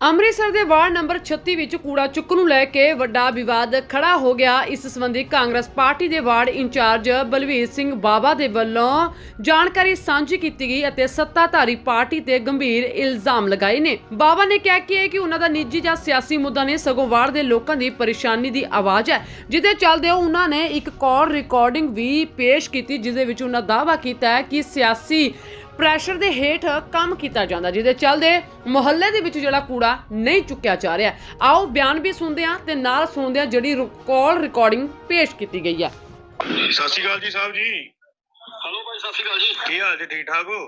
ਅੰਮ੍ਰਿਤਸਰ ਦੇ ward number 36 ਵਿੱਚ ਕੂੜਾ ਚੁੱਕ ਨੂੰ ਲੈ ਕੇ ਵੱਡਾ ਵਿਵਾਦ ਖੜਾ ਹੋ ਗਿਆ। ਇਸ ਸੰਬੰਧੀ ਕਾਂਗਰਸ ਪਾਰਟੀ ਦੇ ਵਾਰਡ ਇੰਚਾਰਜ ਬਲਵੀਰ ਸਿੰਘ ਬਾਬਾ ਦੇ ਵੱਲੋਂ ਜਾਣਕਾਰੀ ਸਾਂਝੀ ਕੀਤੀ ਗਈ ਅਤੇ ਸੱਤਾਧਾਰੀ ਪਾਰਟੀ ਤੇ ਗੰਭੀਰ ਇਲਜ਼ਾਮ ਲਗਾਏ ਨੇ। ਬਾਬਾ ਨੇ ਕਿਹਾ ਕਿ ਇਹ ਕਿ ਉਹਨਾਂ ਦਾ ਨਿੱਜੀ ਜਾਂ ਸਿਆਸੀ ਮੁੱਦਾ ਨਹੀਂ ਸਗੋਂ ਵਾਰਡ ਦੇ ਲੋਕਾਂ ਦੀ ਪਰੇਸ਼ਾਨੀ ਦੀ ਆਵਾਜ਼ ਹੈ, ਜਿਹਦੇ ਚੱਲਦੇ ਉਹਨਾਂ ਨੇ ਇੱਕ ਕਾਲ ਰਿਕਾਰਡਿੰਗ ਵੀ ਪੇਸ਼ ਕੀਤੀ ਜਿਸ ਦੇ ਵਿੱਚ ਉਹਨਾਂ ਦਾਅਵਾ ਕੀਤਾ ਹੈ ਕਿ ਸਿਆਸੀ ਪ੍ਰੈਸ਼ਰ ਦੇ ਹੇਠ ਕੰਮ ਕੀਤਾ ਜਾਂਦਾ ਜਿਹਦੇ ਚੱਲਦੇ ਮੁਹੱਲੇ ਦੇ ਵਿੱਚ ਜਿਹੜਾ ਕੂੜਾ ਨਹੀਂ ਚੁੱਕਿਆ ਜਾ ਰਿਹਾ। ਆਓ ਬਿਆਨ ਵੀ ਸੁਣਦੇ ਹਾਂ ਤੇ ਨਾਲ ਸੁਣਦੇ ਹਾਂ ਜਿਹੜੀ ਕਾਲ ਰਿਕਾਰਡਿੰਗ ਪੇਸ਼ ਕੀਤੀ ਗਈ ਹੈ ਸਤਿ ਸ਼੍ਰੀ ਅਕਾਲ ਜੀ ਸਾਹਿਬ ਜੀ। ਹਲੋ ਭਾਈ ਸਤਿ ਸ਼੍ਰੀ ਅਕਾਲ ਜੀ। ਕੀ ਹਾਲ ਜੀ ਠੀਕ ਠਾਕ ਹੋ?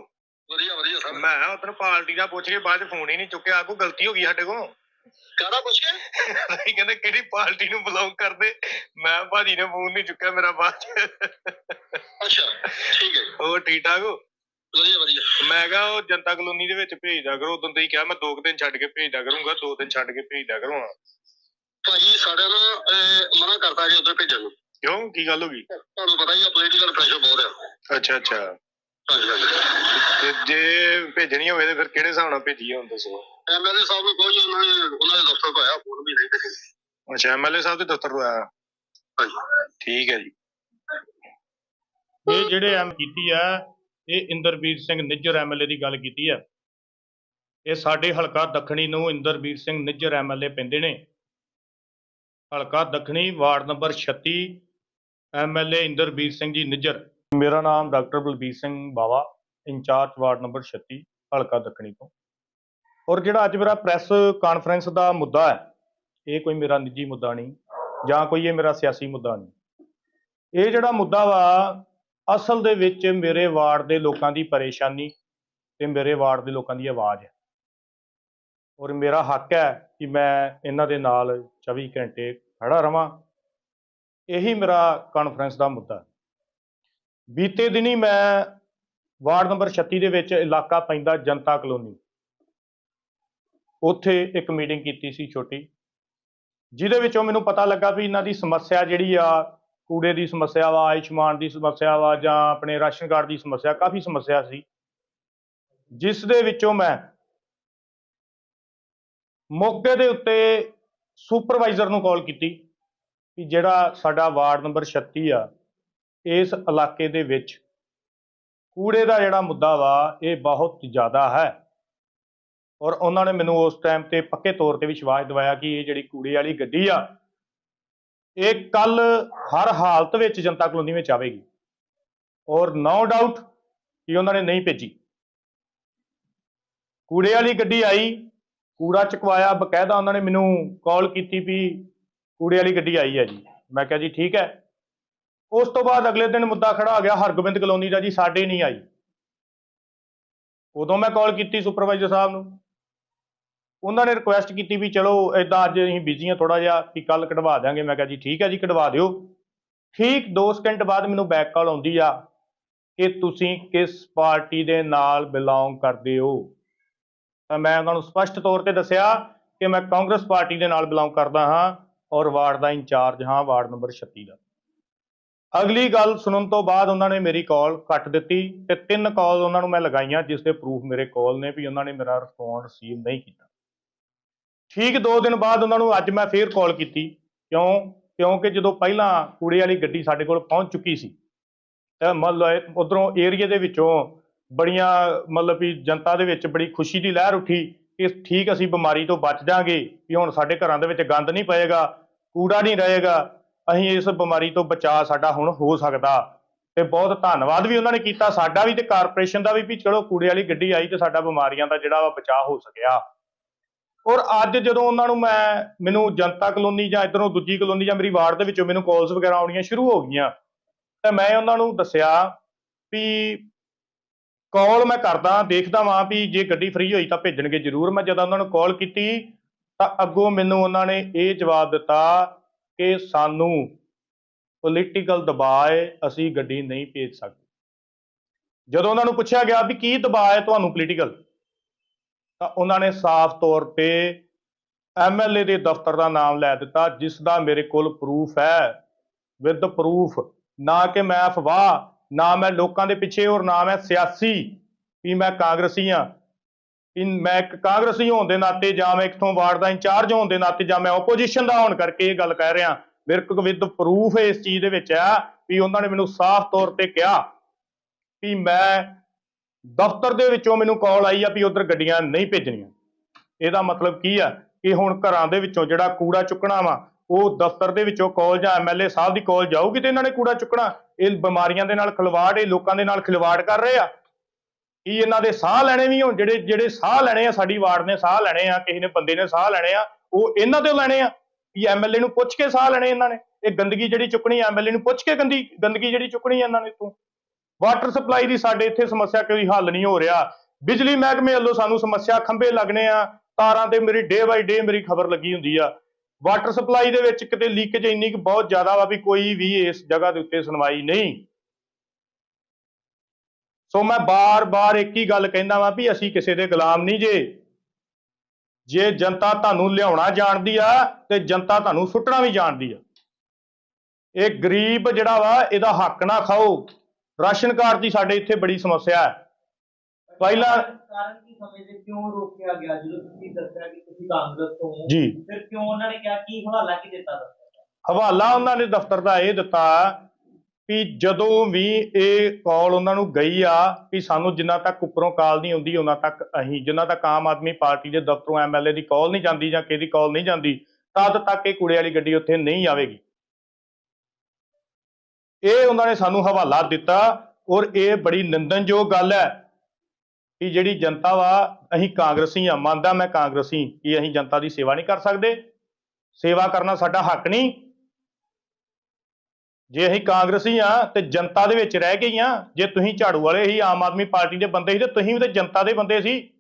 ਵਧੀਆ ਵਧੀਆ ਸਰ। ਮੈਂ ਉਧਰ ਪਾਰਟੀ ਦਾ ਪੁੱਛ ਕੇ ਬਾਅਦ ਚ ਫੋਨ ਹੀ ਨਹੀਂ ਚੁੱਕਿਆ ਕੋਈ ਗਲਤੀ ਹੋ ਗਈ ਸਾਡੇ ਕੋਲ। ਕਾਹਦਾ ਪੁੱਛ ਕੇ? ਅਸੀਂ ਕਹਿੰਦੇ ਕਿਹੜੀ ਪਾਰਟੀ ਨੂੰ ਬਲੌਕ ਕਰਦੇ ਮੈਂ ਭਾਜੀ ਨੇ ਫੋਨ ਨਹੀਂ ਚੁੱਕਿਆ ਮੇਰਾ ਬਾਅਦ ਅੱਛਾ ਠੀਕ ਹੈ। ਹੋਰ ਠੀਕ ਠਾਕ ਹੋ? ਵਧੀਆ ਵਧੀਆ। ਮੈਂ ਕਿਹਾ ਉਹ ਜਨਤਾ ਕਲੋਨੀ ਦੇ ਵਿੱਚ ਭੇਜਦਾ ਕਰੋ ਉਦੋਂ ਤੇ ਹੀ ਕਿਹਾ ਮੈਂ ਦੋ ਕੁ ਦਿਨ ਛੱਡ ਕੇ ਭੇਜਦਾ ਕਰੂੰਗਾ ਦੋ ਦਿਨ ਛੱਡ ਕੇ ਭੇਜਦਾ ਕਰੂੰਗਾ। ਭਾਜੀ ਸਾਡੇ ਅਹ, ਮਨਾ ਕਰਤਾ ਜੀ ਉੱਧਰ ਭੇਜਣ ਨੂੰ। ਕਿਉਂ? ਕੀ ਗੱਲ ਹੋ ਗਈ? ਤੁਹਾਨੂੰ ਪਤਾ ਹੀ ਆ ਪੋਲੀਟੀਕਲ ਪ੍ਰੈਸ਼ਰ ਬਹੁਤ ਆ। ਅੱਛਾ ਅੱਛਾ। ਹਾਂਜੀ ਹਾਂਜੀ। ਤੇ ਜੇ ਭੇਜਣੀ ਹੋਵੇ ਤੇ ਫਿਰ ਕਿਹੜੇ ਹਿਸਾਬ ਨਾਲ ਭੇਜੀਏ ਹੁਣ ਦੱਸੋ? ਐਮਐਲਏ ਸਾਹਿਬ ਨੂੰ ਕੋਈ ਉਹਨਾਂ ਨੇ ਉਹਨਾਂ ਦੇ ਦਫ਼ਤਰ ਤੋਂ ਆਇਆ ਫੋਨ ਵੀ ਨਹੀਂ ਭੇਜੇ ਅੱਛਾ ਐਮਐਲਏ ਸਾਹਿਬ ਦੇ ਦਫ਼ਤਰ ਤੋਂ ਆਇਆ? ਹਾਂਜੀ। ਠੀਕ ਹੈ ਜੀ। ਇਹ ਜਿਹੜੇ ਐਮ ਕੀਤੀ ਆ ਇਹ ਇੰਦਰਬੀਰ ਸਿੰਘ ਨਿੱਜਰ ਐਮਐਲਏ ਦੀ ਗੱਲ ਕੀਤੀ ਹੈ ਇਹ ਸਾਡੇ ਹਲਕਾ ਦੱਖਣੀ ਨੂੰ ਇੰਦਰਬੀਰ ਸਿੰਘ ਨਿੱਜਰ ਐਮਐਲਏ ਪੈਂਦੇ ਨੇ। ਹਲਕਾ ਦੱਖਣੀ ward number 36 MLA Inderbir Singh ji Nijjar. ਮੇਰਾ ਨਾਮ doctor Balbir Singh Bawa, incharge ward number 36 ਹਲਕਾ ਦੱਖਣੀ ਤੋਂ। ਔਰ ਜਿਹੜਾ ਅੱਜ ਮੇਰਾ ਪ੍ਰੈਸ ਕਾਨਫਰੰਸ ਦਾ ਮੁੱਦਾ ਹੈ, ਇਹ ਕੋਈ ਮੇਰਾ ਨਿੱਜੀ ਮੁੱਦਾ ਨਹੀਂ, ਜਾਂ ਕੋਈ ਇਹ ਮੇਰਾ ਸਿਆਸੀ ਮੁੱਦਾ ਨਹੀਂ। ਇਹ ਜਿਹੜਾ ਮੁੱਦਾ ਵਾ ਅਸਲ ਦੇ ਵਿੱਚ ਮੇਰੇ ਵਾਰਡ ਦੇ ਲੋਕਾਂ ਦੀ ਪਰੇਸ਼ਾਨੀ ਤੇ ਮੇਰੇ ਵਾਰਡ ਦੇ ਲੋਕਾਂ ਦੀ ਆਵਾਜ਼ ਹੈ। ਔਰ ਮੇਰਾ ਹੱਕ ਹੈ ਕਿ ਮੈਂ ਇਹਨਾਂ ਦੇ ਨਾਲ 24 ਘੰਟੇ ਖੜਾ ਰਵਾਂ। ਇਹੀ ਮੇਰਾ ਕਾਨਫਰੰਸ ਦਾ ਮੁੱਦਾ ਬੀਤੇ ਦਿਨੀ ਮੈਂ ਵਾਰਡ ਨੰਬਰ 36 ਦੇ ਵਿੱਚ ਇਲਾਕਾ ਪੈਂਦਾ ਜਨਤਾ ਕਲੋਨੀ। ਉੱਥੇ ਇੱਕ ਮੀਟਿੰਗ ਕੀਤੀ ਸੀ ਛੋਟੀ, ਜਿਹਦੇ ਵਿੱਚੋਂ ਮੈਨੂੰ ਪਤਾ ਲੱਗਾ ਵੀ ਇਹਨਾਂ ਦੀ ਸਮੱਸਿਆ ਜਿਹੜੀ ਆ ਕੂੜੇ ਦੀ ਸਮੱਸਿਆ ਵਾ, ਆਯੁਸ਼ਮਾਨ ਦੀ ਸਮੱਸਿਆ ਵਾ ਜਾਂ ਆਪਣੇ ਰਾਸ਼ਨ ਕਾਰਡ ਦੀ ਸਮੱਸਿਆ, ਕਾਫੀ ਸਮੱਸਿਆ ਸੀ। ਜਿਸ ਦੇ ਵਿੱਚੋਂ ਮੈਂ ਮੌਕੇ ਦੇ ਉੱਤੇ ਸੁਪਰਵਾਈਜ਼ਰ ਨੂੰ ਕਾਲ ਕੀਤੀ ਕਿ ਜਿਹੜਾ ਸਾਡਾ ਵਾਰਡ ਨੰਬਰ 36 ਆ, ਇਸ ਇਲਾਕੇ ਦੇ ਵਿੱਚ ਕੂੜੇ ਦਾ ਜਿਹੜਾ ਮੁੱਦਾ ਵਾ, ਇਹ ਬਹੁਤ ਜ਼ਿਆਦਾ ਹੈ। ਔਰ ਉਹਨਾਂ ਨੇ ਮੈਨੂੰ ਉਸ ਟਾਈਮ ਤੇ ਪੱਕੇ ਤੌਰ ਤੇ ਵਿਸ਼ਵਾਸ ਦਿਵਾਇਆ ਕਿ ਇਹ ਜਿਹੜੀ ਕੂੜੇ ਵਾਲੀ ਗੱਡੀ ਆ ਇਹ ਕੱਲ ਹਰ ਹਾਲਤ ਵਿੱਚ ਜਨਤਾ ਕਲੋਨੀ ਵਿੱਚ ਆਵੇਗੀ ਔਰ ਨੋ ਡਾਊਟ ਕਿ ਉਹਨਾਂ ਨੇ ਨਹੀਂ ਭੇਜੀ। ਕੂੜੇ ਵਾਲੀ ਗੱਡੀ ਆਈ, ਕੂੜਾ ਚੁਕਵਾਇਆ, ਬਕਾਇਦਾ ਉਹਨਾਂ ਨੇ ਮੈਨੂੰ ਕਾਲ ਕੀਤੀ ਵੀ ਕੂੜੇ ਵਾਲੀ ਗੱਡੀ ਆਈ ਹੈ ਜੀ। ਮੈਂ ਕਿਹਾ ਜੀ, ਠੀਕ ਹੈ। ਉਸ ਤੋਂ ਬਾਅਦ ਅਗਲੇ ਦਿਨ ਮੁੱਦਾ ਖੜਾ ਹੋ ਗਿਆ, ਹਰਗੋਬਿੰਦ ਕਲੋਨੀ ਦਾ ਜੀ, ਸਾਡੇ ਨਹੀਂ ਆਈ। ਉਦੋਂ ਮੈਂ ਕਾਲ ਕੀਤੀ ਸੁਪਰਵਾਈਜ਼ਰ ਸਾਹਿਬ ਨੂੰ। ਉਹਨਾਂ ਨੇ ਰਿਕੁਐਸਟ ਕੀਤੀ ਵੀ ਚਲੋ ਇਦਾਂ ਅੱਜ ਅਸੀਂ ਬਿਜ਼ੀ ਹਾਂ ਥੋੜਾ ਜਿਹਾ ਵੀ ਕੱਲ ਕਢਵਾ ਦਿਆਂਗੇ। ਮੈਂ ਕਿਹਾ ਜੀ ਠੀਕ ਹੈ ਜੀ, ਕਢਵਾ ਦਿਓ। ਠੀਕ 2 ਸਕਿੰਟ ਬਾਅਦ ਮੈਨੂੰ ਬੈਕ ਕਾਲ ਆਉਂਦੀ ਆ ਕਿ ਤੁਸੀਂ ਕਿਸ ਪਾਰਟੀ ਦੇ ਨਾਲ ਬਿਲੋਂਗ ਕਰਦੇ ਹੋ। ਤਾਂ ਮੈਂ ਉਹਨਾਂ ਨੂੰ ਸਪਸ਼ਟ ਤੌਰ ਤੇ ਦੱਸਿਆ ਕਿ ਮੈਂ ਕਾਂਗਰਸ ਪਾਰਟੀ ਦੇ ਨਾਲ ਬਿਲੋਂਗ ਕਰਦਾ ਹਾਂ ਔਰ ਵਾਰਡ ਦਾ ਇੰਚਾਰਜ ਹਾਂ, ਵਾਰਡ ਨੰਬਰ 36 ਦਾ। ਅਗਲੀ ਗੱਲ ਸੁਣਨ ਤੋਂ ਬਾਅਦ ਉਹਨਾਂ ਨੇ ਮੇਰੀ ਕਾਲ ਕੱਟ ਦਿੱਤੀ ਤੇ ਤਿੰਨ ਕਾਲ ਉਹਨਾਂ ਨੂੰ ਮੈਂ ਲਗਾਈਆਂ, ਜਿਸ ਦੇ ਪ੍ਰੂਫ ਮੇਰੇ ਕੋਲ ਨੇ ਵੀ ਉਹਨਾਂ ਨੇ ਮੇਰਾ ਰਿਸਪੌਂਡ ਰਿਸੀਵ ਨਹੀਂ ਕੀਤਾ। ਠੀਕ 2 ਦਿਨ ਬਾਅਦ ਉਹਨਾਂ ਨੂੰ ਅੱਜ ਮੈਂ ਫੇਰ ਕਾਲ ਕੀਤੀ। ਕਿਉਂ? ਕਿਉਂਕਿ ਜਦੋਂ ਪਹਿਲਾਂ ਕੂੜੇ ਵਾਲੀ ਗੱਡੀ ਸਾਡੇ ਕੋਲ ਪਹੁੰਚ ਚੁੱਕੀ ਸੀ, ਤਾਂ ਮਤਲਬ ਉਧਰੋਂ ਏਰੀਏ ਦੇ ਵਿੱਚੋਂ ਬੜੀਆਂ ਮਤਲਬ ਵੀ ਜਨਤਾ ਦੇ ਵਿੱਚ ਬੜੀ ਖੁਸ਼ੀ ਦੀ ਲਹਿਰ ਉੱਠੀ ਕਿ ਠੀਕ ਅਸੀਂ ਬਿਮਾਰੀ ਤੋਂ ਬਚ ਜਾਾਂਗੇ, ਵੀ ਹੁਣ ਸਾਡੇ ਘਰਾਂ ਦੇ ਵਿੱਚ ਗੰਦ ਨਹੀਂ ਪਏਗਾ, ਕੂੜਾ ਨਹੀਂ ਰਹੇਗਾ, ਅਸੀਂ ਇਸ ਬਿਮਾਰੀ ਤੋਂ ਬਚਾ ਸਾਡਾ ਹੁਣ ਹੋ ਸਕਦਾ। ਤੇ ਬਹੁਤ ਧੰਨਵਾਦ ਵੀ ਉਹਨਾਂ ਨੇ ਕੀਤਾ ਸਾਡਾ ਵੀ ਤੇ ਕਾਰਪੋਰੇਸ਼ਨ ਦਾ ਵੀ ਵੀ ਚਲੋ ਕੂੜੇ ਵਾਲੀ ਗੱਡੀ ਆਈ ਤੇ ਸਾਡਾ ਬਿਮਾਰੀਆਂ ਦਾ ਜਿਹੜਾ ਵਾ ਬਚਾਅ ਹੋ ਸਕਿਆ। ਔਰ ਅੱਜ ਜਦੋਂ ਉਹਨਾਂ ਨੂੰ ਮੈਂ, ਮੈਨੂੰ ਜਨਤਾ ਕਲੋਨੀ ਜਾਂ ਇਧਰੋਂ ਦੂਜੀ ਕਲੋਨੀ ਜਾਂ ਮੇਰੀ ਵਾਰਡ ਦੇ ਵਿੱਚੋਂ ਮੈਨੂੰ ਕਾਲਸ ਵਗੈਰਾ ਆਉਣੀਆਂ ਸ਼ੁਰੂ ਹੋ ਗਈਆਂ, ਤਾਂ ਮੈਂ ਉਹਨਾਂ ਨੂੰ ਦੱਸਿਆ ਵੀ ਕਾਲ ਮੈਂ ਕਰਦਾ, ਦੇਖਦਾ ਵਾਂ ਵੀ ਜੇ ਗੱਡੀ ਫ੍ਰੀ ਹੋਈ ਤਾਂ ਭੇਜਣਗੇ ਜ਼ਰੂਰ। ਮੈਂ ਜਦੋਂ ਉਹਨਾਂ ਨੂੰ ਕਾਲ ਕੀਤੀ ਤਾਂ ਅੱਗੋਂ ਮੈਨੂੰ ਉਹਨਾਂ ਨੇ ਇਹ ਜਵਾਬ ਦਿੱਤਾ ਕਿ ਸਾਨੂੰ ਪੋਲੀਟੀਕਲ ਦਬਾਅ ਹੈ ਅਸੀਂ ਗੱਡੀ ਨਹੀਂ ਭੇਜ ਸਕਦੇ। ਜਦੋਂ ਉਹਨਾਂ ਨੂੰ ਪੁੱਛਿਆ ਗਿਆ ਵੀ ਕੀ ਦਬਾਅ ਹੈ ਤੁਹਾਨੂੰ ਪੋਲੀਟੀਕਲ ਤਾਂ ਉਹਨਾਂ ਨੇ ਸਾਫ਼ ਤੌਰ ਤੇ ਐਮਐਲਏ ਦੇ ਦਫ਼ਤਰ ਦਾ ਨਾਮ ਲੈ ਦਿੱਤਾ, ਜਿਸ ਦਾ ਮੇਰੇ ਕੋਲ ਪ੍ਰੂਫ ਹੈ। ਵਿਦ ਪ੍ਰੂਫ ਨਾ ਕਿ ਮੈਂ ਅਫਵਾਹ, ਨਾ ਮੈਂ ਲੋਕਾਂ ਦੇ ਪਿੱਛੇ ਔਰ ਨਾ ਮੈਂ ਸਿਆਸੀ ਵੀ ਮੈਂ ਕਾਂਗਰਸੀ ਹਾਂ। ਕਿ ਮੈਂ ਇੱਕ ਕਾਂਗਰਸੀ ਹੋਣ ਦੇ ਨਾਤੇ ਜਾਂ ਮੈਂ ਇੱਥੋਂ ਵਾਰਡ ਦਾ ਇੰਚਾਰਜ ਹੋਣ ਦੇ ਨਾਤੇ ਜਾਂ ਮੈਂ ਆਪੋਜੀਸ਼ਨ ਦਾ ਹੋਣ ਕਰਕੇ ਇਹ ਗੱਲ ਕਹਿ ਰਿਹਾ। ਮੇਰੇ ਕੋਲ ਵਿਦ ਪ੍ਰੂਫ ਇਸ ਚੀਜ਼ ਦੇ ਵਿੱਚ ਆ ਵੀ ਉਹਨਾਂ ਨੇ ਮੈਨੂੰ ਸਾਫ਼ ਤੌਰ ਤੇ ਕਿਹਾ ਵੀ ਮੈਂ ਦਫ਼ਤਰ ਦੇ ਵਿੱਚੋਂ ਮੈਨੂੰ ਕਾਲ ਆਈ ਆ ਵੀ ਉਧਰ ਗੱਡੀਆਂ ਨਹੀਂ ਭੇਜਣੀਆਂ। ਇਹਦਾ ਮਤਲਬ ਕੀ ਆ ਕਿ ਹੁਣ ਘਰਾਂ ਦੇ ਵਿੱਚੋਂ ਜਿਹੜਾ ਕੂੜਾ ਚੁੱਕਣਾ ਵਾ, ਉਹ ਦਫ਼ਤਰ ਦੇ ਵਿੱਚੋਂ ਕਾਲ ਜਾਂ ਐਮਐਲਏ ਸਾਹਿਬ ਦੀ ਕਾਲ ਜਾਊਗੀ ਤੇ ਇਹਨਾਂ ਨੇ ਕੂੜਾ ਚੁੱਕਣਾ। ਇਹ ਬਿਮਾਰੀਆਂ ਦੇ ਨਾਲ ਖਿਲਵਾੜ, ਇਹ ਲੋਕਾਂ ਦੇ ਨਾਲ ਖਿਲਵਾੜ ਕਰ ਰਹੇ ਆ। ਕੀ ਇਹਨਾਂ ਦੇ ਸਾਹ ਲੈਣੇ ਵੀ ਹੋਣ? ਜਿਹੜੇ ਜਿਹੜੇ ਸਾਹ ਲੈਣੇ ਆ, ਸਾਡੀ ਵਾਰਡ ਨੇ ਸਾਹ ਲੈਣੇ ਆ, ਕਿਸੇ ਨੇ ਬੰਦੇ ਨੇ ਸਾਹ ਲੈਣੇ ਆ, ਉਹ ਇਹਨਾਂ ਤੋਂ ਲੈਣੇ ਆ। ਕਿ ਐਮਐਲਏ ਨੂੰ ਪੁੱਛ ਕੇ ਸਾਹ ਲੈਣੇ ਇਹਨਾਂ ਨੇ? ਇਹ ਗੰਦਗੀ ਜਿਹੜੀ ਚੁੱਕਣੀ ਐਮਐਲਏ ਨੂੰ ਪੁੱਛ ਕੇ ਗੰਦੀ ਗੰਦਗੀ ਜਿਹੜੀ ਚੁੱਕਣੀ ਇਹਨਾਂ ਨੇ ਤੋਂ ਵਾਟਰ ਸਪਲਾਈ ਦੀ ਸਾਡੇ ਇੱਥੇ ਸਮੱਸਿਆ ਕੋਈ ਹੱਲ ਨਹੀਂ ਹੋ ਰਿਹਾ। ਬਿਜਲੀ ਮਹਿਕਮੇ ਵੱਲੋਂ ਸਾਨੂੰ ਸਮੱਸਿਆ ਖੰਭੇ ਲੱਗਣੇ ਆ, ਤਾਰਾਂ ਤੇ ਮੇਰੀ ਡੇ ਬਾਈ ਡੇ ਮੇਰੀ ਖਬਰ ਲੱਗੀ ਹੁੰਦੀ ਆ। ਵਾਟਰ ਸਪਲਾਈ ਦੇ ਵਿੱਚ ਕਿਤੇ ਲੀਕੇਜ ਇੰਨੀ ਕੁ ਬਹੁਤ ਜ਼ਿਆਦਾ ਵਾ ਵੀ ਕੋਈ ਵੀ ਇਸ ਜਗ੍ਹਾ ਦੇ ਉੱਤੇ ਸੁਣਵਾਈ ਨਹੀਂ। ਸੋ ਮੈਂ ਬਾਰ-ਬਾਰ ਇੱਕ ਹੀ ਗੱਲ ਕਹਿੰਦਾ ਵਾਂ ਵੀ ਅਸੀਂ ਕਿਸੇ ਦੇ ਗੁਲਾਮ ਨਹੀਂ ਜੇ। ਜੇ ਜਨਤਾ ਤੁਹਾਨੂੰ ਲਿਆਉਣਾ ਜਾਣਦੀ ਆ ਤੇ ਜਨਤਾ ਤੁਹਾਨੂੰ ਸੁੱਟਣਾ ਵੀ ਜਾਣਦੀ ਆ। ਇਹ ਗਰੀਬ ਜਿਹੜਾ ਵਾ, ਇਹਦਾ ਹੱਕ ਨਾ ਖਾਓ। ਰਾਸ਼ਨ ਕਾਰਡ ਦੀ ਸਾਡੇ ਇੱਥੇ ਬੜੀ ਸਮੱਸਿਆ ਹੈ। ਪਹਿਲਾਂ ਕਾਰਨ ਕੀ ਸਮਝਦੇ ਕਿਉਂ ਰੋਕਿਆ ਗਿਆ? ਜਦੋਂ ਤੁਸੀਂ ਦੱਸਿਆ ਕਿ ਤੁਸੀਂ ਕਾਂਗਰਸ ਤੋਂ ਹੋ ਜੀ। ਫਿਰ ਕਿਉਂ ਉਹਨਾਂ ਨੇ ਕਿਹਾ? ਕੀ ਹਵਾਲਾ ਕੀ ਦਿੱਤਾ ਹਵਾਲਾ ਉਹਨਾਂ ਨੇ ਦਫ਼ਤਰ ਦਾ ਇਹ ਦਿੱਤਾ ਵੀ ਜਦੋਂ ਵੀ ਇਹ ਕਾਲ ਉਹਨਾਂ ਨੂੰ ਗਈ ਆ ਵੀ ਸਾਨੂੰ ਜਿੰਨਾ ਤੱਕ ਉੱਪਰੋਂ ਕਾਲ ਨਹੀਂ ਹੁੰਦੀ ਉਹਨਾਂ ਤੱਕ ਅਸੀਂ ਜਿੰਨਾ ਤੱਕ ਆਮ ਆਦਮੀ ਪਾਰਟੀ ਦੇ ਦਫ਼ਤਰੋਂ ਐਮਐਲਏ ਦੀ ਕਾਲ ਨਹੀਂ ਜਾਂਦੀ ਜਾਂ ਕਿਸੇ ਦੀ ਕਾਲ ਨਹੀਂ ਜਾਂਦੀ ਤਦ ਤੱਕ ਇਹ ਕੂੜੇ ਵਾਲੀ ਗੱਡੀ ਉੱਥੇ ਨਹੀਂ ਆਵੇਗੀ। ਇਹ ਉਹਨਾਂ ਨੇ ਸਾਨੂੰ ਹਵਾਲਾ ਦਿੱਤਾ ਔਰ ਇਹ ਬੜੀ ਨਿੰਦਨਯੋਗ ਗੱਲ ਹੈ ਕਿ ਜਿਹੜੀ ਜਨਤਾ ਵਾ, ਅਸੀਂ ਕਾਂਗਰਸੀ ਆ, ਮੰਨਦਾ ਮੈਂ ਕਾਂਗਰਸੀ, ਕਿ ਅਸੀਂ ਜਨਤਾ ਦੀ ਸੇਵਾ ਨਹੀਂ ਕਰ ਸਕਦੇ। ਸੇਵਾ ਕਰਨਾ ਸਾਡਾ ਹੱਕ ਨਹੀਂ। ਜੇ ਅਸੀਂ ਕਾਂਗਰਸੀ ਆ, ਤੇ ਜਨਤਾ ਦੇ ਵਿੱਚ ਰਹਿ ਗਏ ਆ ਜੇ ਤੁਸੀਂ ਝਾੜੂ ਵਾਲੇ ਹੀ, ਆਮ ਆਦਮੀ ਪਾਰਟੀ ਦੇ ਬੰਦੇ ਸੀ, ਤੇ ਤੁਸੀਂ ਵੀ ਤੇ ਜਨਤਾ ਦੇ ਬੰਦੇ ਸੀ।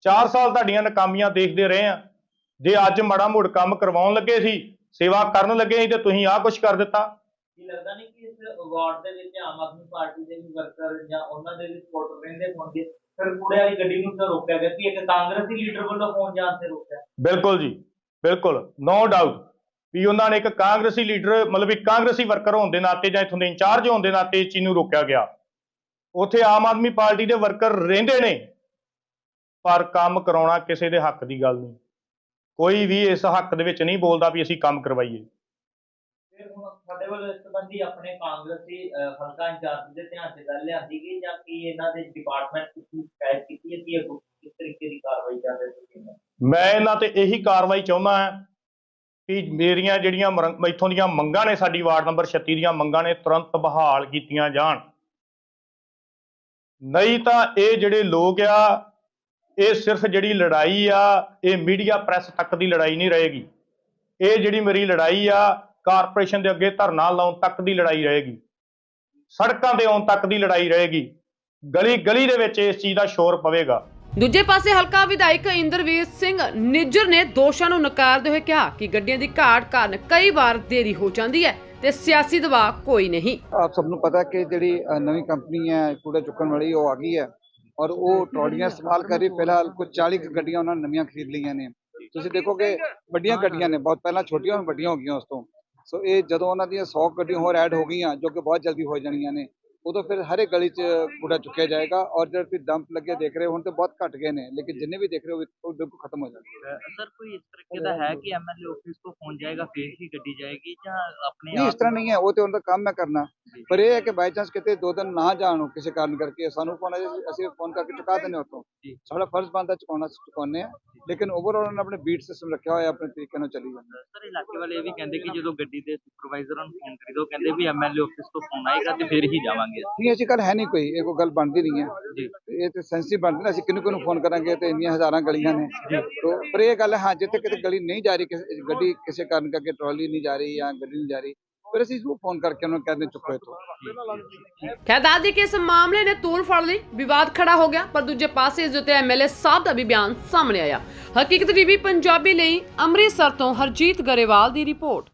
4 ਸਾਲ ਤੁਹਾਡੀਆਂ ਨਕਾਮੀਆਂ ਦੇਖਦੇ ਰਹੇ ਆ। ਜੇ ਅੱਜ ਮਾੜਾ ਮੋੜ ਕੰਮ ਕਰਵਾਉਣ ਲੱਗੇ ਸੀ, ਸੇਵਾ ਕਰਨ ਲੱਗੇ ਸੀ, ਤੇ ਤੁਸੀਂ ਆਹ ਕੁਛ ਕਰ ਦਿੱਤਾ। ਕੀ ਲੱਗਦਾ ਨਹੀਂ ਕਿ ਦੇ ਵਿੱਚ ਆਮ ਆਦਮੀ ਪਾਰਟੀ ਦੇ ਵੀ ਵਰਕਰ ਜਾਂ ਉਹਨਾਂ ਦੇ ਵੀ ਸਪੋਰਟਰ ਰਹਿੰਦੇ ਹੋਣਗੇ, ਫਿਰ ਕੂੜੇ ਵਾਲੀ ਗੱਡੀ ਨੂੰ ਤਾਂ ਰੋਕਿਆ ਗਿਆ ਕਿ ਇੱਕ ਕਾਂਗਰਸੀ ਲੀਡਰ ਵੱਲੋਂ ਫੋਨ ਜਾਣ ਤੇ ਰੋਕਿਆ। ਬਿਲਕੁਲ ਜੀ, ਬਿਲਕੁਲ ਨੋ ਡਾਊਟ ਵੀ ਉਹਨਾਂ ਨੇ ਇੱਕ ਕਾਂਗਰਸੀ ਲੀਡਰ ਮਤਲਬ ਇੱਕ ਕਾਂਗਰਸੀ ਵਰਕਰ ਹੋਣ ਦੇ ਨਾਤੇ ਜਾਂ ਇਥੋਂ ਦੇ ਇੰਚਾਰਜ ਹੋਣ ਦੇ ਨਾਤੇ ਚੀਜ਼ ਨੂੰ ਰੋਕਿਆ ਗਿਆ। ਉੱਥੇ ਆਮ ਆਦਮੀ ਪਾਰਟੀ ਦੇ ਵਰਕਰ ਰਹਿੰਦੇ ਨੇ, ਪਰ ਕੰਮ ਕਰਾਉਣਾ ਕਿਸੇ ਦੇ ਹੱਕ ਦੀ ਗੱਲ ਨਹੀਂ। ਕੋਈ ਵੀ ਇਸ ਹੱਕ ਦੇ ਵਿੱਚ ਨਹੀਂ ਬੋਲਦਾ ਵੀ ਅਸੀਂ ਕੰਮ ਕਰਵਾਈਏ। ਹੁਣ ਸੰਬੰਧੀ ਆਪਣੇ ਕਾਂਗਰਸੀ ਹਲਕਾ ਇੰਚਾਰਜ ਦੇ ਧਿਆਨ 'ਚ ਗੱਲ ਲਿਆਂਦੀ ਗਈ ਜਾਂ ਕੀ ਇਹਨਾਂ ਦੇ ਡਿਪਾਰਟਮੈਂਟ ਨੂੰ ਸ਼ਿਕਾਇਤ ਕੀਤੀ ਹੈ, ਕਿ ਇਹ ਕਿਸ ਤਰੀਕੇ ਦੀ ਕਾਰਵਾਈ ਕਰ ਰਹੇ ਤੁਸੀਂ ਮੈਂ ਇਹਨਾਂ ਤੇ ਇਹੀ ਕਾਰਵਾਈ ਚਾਹੁੰਦਾ ਹਾਂ ਕਿ ਮੇਰੀਆਂ ਜਿਹੜੀਆਂ ਇੱਥੋਂ ਦੀਆਂ ਮੰਗਾਂ ਨੇ ਸਾਡੀ ਵਾਰਡ ਨੰਬਰ 36 ਦੀਆਂ ਮੰਗਾਂ ਨੇ ਤੁਰੰਤ ਬਹਾਲ ਕੀਤੀਆਂ ਜਾਣ। ਨਹੀਂ ਤਾਂ ਇਹ ਜਿਹੜੇ ਲੋਕ ਆ, ਇਹ ਸਿਰਫ ਜਿਹੜੀ ਲੜਾਈ ਆ, ਇਹ ਮੀਡੀਆ ਪ੍ਰੈਸ ਤੱਕ ਦੀ ਲੜਾਈ ਨਹੀਂ ਰਹੇਗੀ। ਇਹ ਜਿਹੜੀ ਮੇਰੀ ਲੜਾਈ ਆ ਕਾਰਪੋਰੇਸ਼ਨ ਦੇ ਅੱਗੇ ਧਰਨਾ ਲਾਉਣ ਤੱਕ ਦੀ ਲੜਾਈ ਰਹੇਗੀ। ਸੜਕਾਂ ਤੇ ਆਉਣ ਤੱਕ ਦੀ ਲੜਾਈ ਰਹੇਗੀ। ਗਲੀ ਗਲੀ ਦੇ ਵਿੱਚ ਇਸ ਚੀਜ਼ ਦਾ ਸ਼ੋਰ ਪਵੇਗਾ। ਦੂਜੇ ਪਾਸੇ ਹਲਕਾ ਵਿਧਾਇਕ ਇੰਦਰਵੀਰ ਸਿੰਘ ਨਿੱਜਰ ਨੇ ਦੋਸ਼ਾਂ ਨੂੰ ਨਕਾਰਦੇ ਹੋਏ ਕਿਹਾ ਕਿ ਗੱਡੀਆਂ ਦੀ ਘਾਟ ਕਾਰਨ ਕਈ ਵਾਰ ਦੇਰੀ ਹੋ ਜਾਂਦੀ ਹੈ ਤੇ ਸਿਆਸੀ ਦਬਾਅ ਕੋਈ ਨਹੀਂ। ਆਪ ਸਭ ਨੂੰ ਪਤਾ ਕਿ ਜਿਹੜੀ ਨਵੀਂ ਕੰਪਨੀ ਹੈ ਕੂੜਾ ਚੁੱਕਣ ਵਾਲੀ ਉਹ ਆ ਗਈ ਹੈ ਔਰ ਉਹ ਟਰਾਲੀਆਂ ਇਸਤੇਮਾਲ ਕਰ ਰਹੀ ਫਿਲਹਾਲ ਕੁਝ 40 ਕੁ ਗੱਡੀਆਂ ਉਹਨਾਂ ਨੇ ਨਵੀਆਂ ਖਰੀਦ ਲਈਆਂ ਨੇ। ਤੁਸੀਂ ਦੇਖੋਗੇ ਵੱਡੀਆਂ ਗੱਡੀਆਂ ਨੇ ਬਹੁਤ ਪਹਿਲਾਂ ਛੋਟੀਆਂ ਹੁਣ ਵੱਡੀਆਂ ਹੋ ਗਈਆਂ ਉਸ ਤੋਂ। ਸੋ ਇਹ ਜਦੋਂ ਉਹਨਾਂ ਦੀਆਂ 100 ਗੱਡੀਆਂ ਹੋਰ ਐਡ ਹੋ ਗਈਆਂ, ਜੋ ਕਿ ਬਹੁਤ ਜਲਦੀ ਹੋ ਜਾਣੀਆਂ ਨੇ ਉਦੋਂ ਫਿਰ ਹਰ ਇੱਕ ਗਲੀ 'ਚ ਕੂੜਾ ਚੁੱਕਿਆ ਜਾਏਗਾ ਔਰ ਜਿਹੜੇ ਤੁਸੀਂ ਡੰਪ ਲੱਗੇ ਦੇਖ ਰਹੇ ਹੋ ਹੁਣ ਤੇ ਬਹੁਤ ਘਟ ਗਏ ਨੇ ਲੇਕਿਨ ਜਿੰਨੇ ਵੀ ਦੇਖ ਰਹੇ ਹੋ ਉਹ ਬਿਲਕੁਲ ਖਤਮ ਹੋ ਜਾਣਗੇ। ਸਰ ਕੋਈ ਇਸ ਤਰੀਕੇ ਦਾ ਹੈ ਕਿ ਐਮਐਲਏ ਆਫਿਸ ਤੋਂ ਫੋਨ ਜਾਏਗਾ ਫਿਰ ਹੀ ਗੱਡੀ ਜਾਏਗੀ ਜਾਂ ਆਪਣੇ ਨਹੀਂ ਇਸ ਤਰ੍ਹਾਂ ਨਹੀਂ ਹੈ ਉਹ ਤੇ ਉਹਨਾਂ ਦਾ ਕੰਮ ਹੈ ਕਰਨਾ। ਪਰ ਇਹ ਹੈ ਕਿ ਬਾਈ ਚਾਂਸ ਕਿਤੇ ਦੋ ਦਿਨ ਨਾ ਜਾਣ ਕਿਸੇ ਕਾਰਨ ਕਰਕੇ ਸਾਨੂੰ ਫੋਨ ਆਏ ਅਸੀਂ ਫੋਨ ਕਰਕੇ ਚੁਕਾ ਦਿੰਦੇ ਜੀ। ਸਾਡਾ ਫਰਜ਼ ਬਣਦਾ ਚੁਕਾਉਣਾ ਚੁਕਾਉਂਦੇ ਆ ਲੇਕਿਨ ਓਵਰਆਲ ਉਹਨਾਂ ਆਪਣੇ ਬੀਟ ਸਿਸਟਮ ਰੱਖਿਆ ਹੋਇਆ ਆਪਣੇ ਤਰੀਕੇ ਨਾਲ ਚੱਲੀ ਜਾਂਦਾ ਸਰ ਇਲਾਕੇ ਵਾਲੇ ਇਹ ਵੀ ਕਹਿੰਦੇ ਕਿ ਜਦੋਂ ਗੱਡੀ ਦੇ ਸੁਪਰਵਾਈਜ਼ਰਾਂ ਨੂੰ ਫੋਨ ਕਰੀਦਾ ਕਹਿੰਦੇ ਵੀ ਐਮਐਲਏ ਆਫਿਸ ਤੋਂ ਫੋਨ ਆਏਗਾ ਤੇ ਫਿਰ ਹੀ ਜਾਵਾਂਗੇ। ਨਹੀਂ ਐਸੀ ਗੱਲ ਹੈ ਨਹੀਂ ਕੋਈ ਇਹ ਕੋਈ ਗੱਲ ਬਣਦੀ ਨਹੀਂ ਹੈ। ਜੀ। ਇਹ ਤੇ ਸੈਂਸਿਟਿਵ ਬਣਦੀ ਨਾ ਅਸੀਂ ਕਿਹਨੂੰ ਕਿਹਨੂੰ ਫੋਨ ਕਰਾਂਗੇ ਤੇ ਇੰਨੀਆਂ ਹਜ਼ਾਰਾਂ ਗਲੀਆਂ ਨੇ। ਤੋ ਪਰ ਇਹ ਗੱਲ ਹੈ ਜਿੱਥੇ ਕਿਤੇ ਗਲੀ ਨਹੀਂ ਜਾ ਰਹੀ ਕਿਸੇ ਗੱਡੀ ਕਿਸੇ ਕਾਰਨ ਕਰਕੇ ਟਰਾਲੀ ਨਹੀਂ ਜਾ ਰਹੀ ਜਾਂ ਗੱਡੀ ਨਹੀਂ ਜਾ ਰਹੀ ਫਿਰ ਅਸੀਂ ਉਹ ਫੋਨ ਕਰਕੇ ਉਹਨਾਂ ਨੂੰ ਕਹਿੰਦੇ ਚੁੱਕੋ ਇੱਥੋਂ। ਖੈਰ ਦੱਸਦੀ ਕਿ ਇਸ ਮਾਮਲੇ ਨੇ ਤੂਲ ਫੜ ਲਈ? ਵਿਵਾਦ ਖੜਾ ਹੋ ਗਿਆ ਪਰ ਦੂਜੇ ਪਾਸੇ ਇਸ ਦੇ ਉੱਤੇ ਐਮਐਲਏ ਸਾਹਿਬ ਦਾ ਵੀ ਬਿਆਨ ਸਾਹਮਣੇ ਆਇਆ। ਹਕੀਕਤ ਟੀਵੀ ਪੰਜਾਬੀ ਲਈ ਅੰਮ੍ਰਿਤਸਰ ਤੋਂ ਹਰਜੀਤ ਗਰੇਵਾਲ ਦੀ ਰਿਪੋਰਟ।